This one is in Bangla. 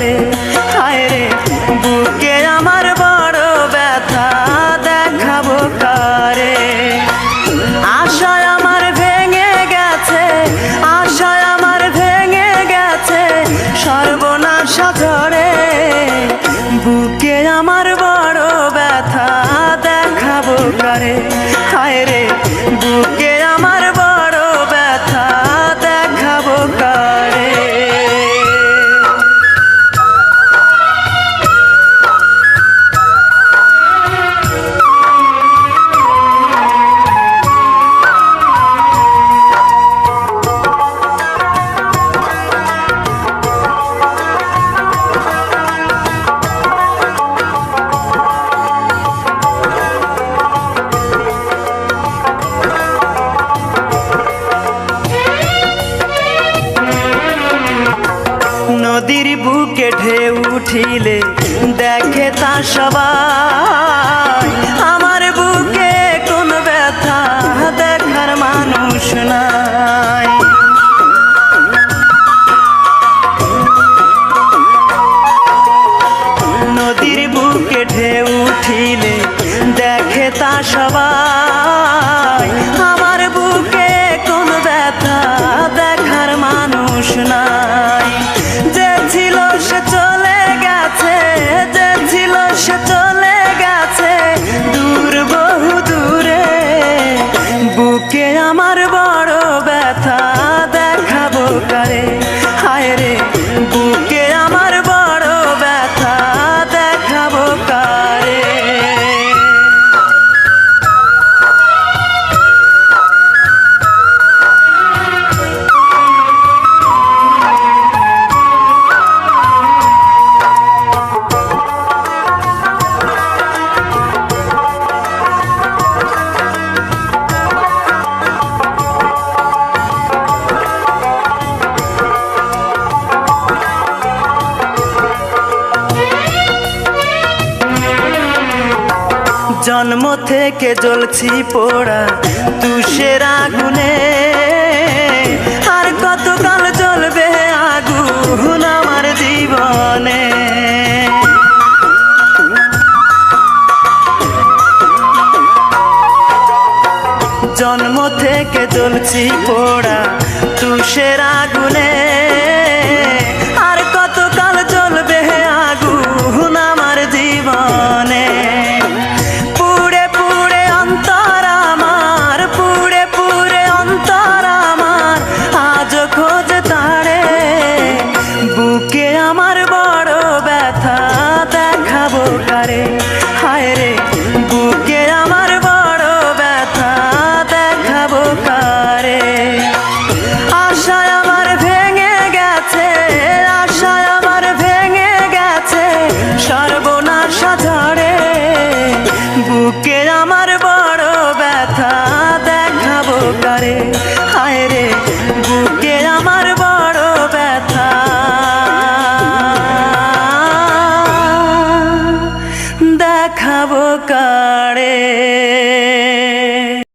রে হায় রে, বুকে আমার বড় ব্যথা, দেখাবো কারে। আশায় আমার ভেঙে গেছে, আশায় আমার ভেঙে গেছে সর্বনাশা ঝরে বুকে আমার বড় ব্যথা, দেখাবো কারে। হায় রে, বুকে বুকে ঢেউ উঠিলে দেখে তা সবাই। আমার বুকে কোন ব্যথা দেখার মানুষ নাই। নদীর বুকে ঢেউ উঠিলে দেখে তা সবাই। আমার বুকে কোন ব্যথা দেখার মানুষ নাই। জন্ম থেকে জ্বলছি পোড়া তুষের আগুনে। আর কতকাল জ্বলবে আগুন আমার জীবনে? জন্ম থেকে জ্বলছি পোড়া তুষের আগুনে।